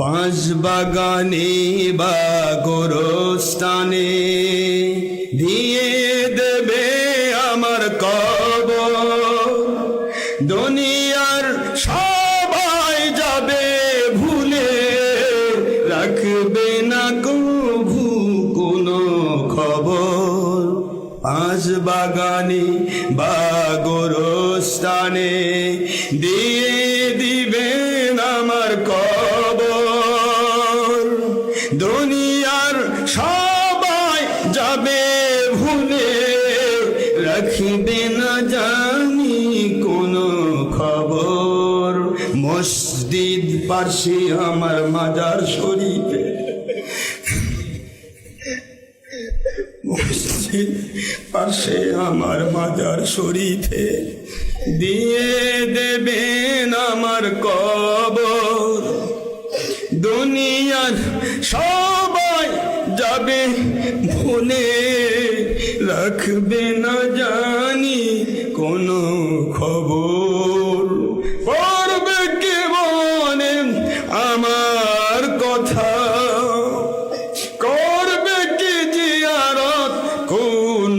বাঁশ বাগানে বা গোরস্থানে দিয়ে দেবে আমার কবর। দুনিয়ার সবাই যাবে ভুলে রাখবে না কভু কোনো খবর। পাঁচ বাগানে বা গোরস্থানে দিয়ে দিবেন আমার কবর। দুনিয়ার সবাই যাবে ভুলে রাখবে না জানি কোনো খবর। মসজিদ পাশে আমার মাজার শরীফে। মসজিদ পাশে আমার মাজার শরীফে। দিয়ে দেবেন আমার কবর। দুনিয়ার সবাই যাবে ভুলে রাখবে না জানি কোনো খবর। পড়বে কে মনে আমার কথা? করবে কি জিয়ারত কোন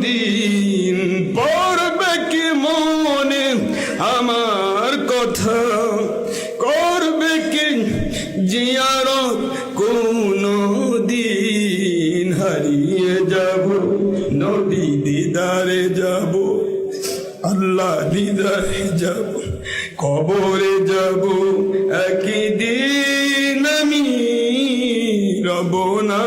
দিন? পড়বে কি মনে আমার কথা? জিয়ারত কোন দিন হারিয়ে যাব, নবী দিদারে যাব, আল্লাহ দিদারে যাব, কবরে যাব। একই দিন আমি রব না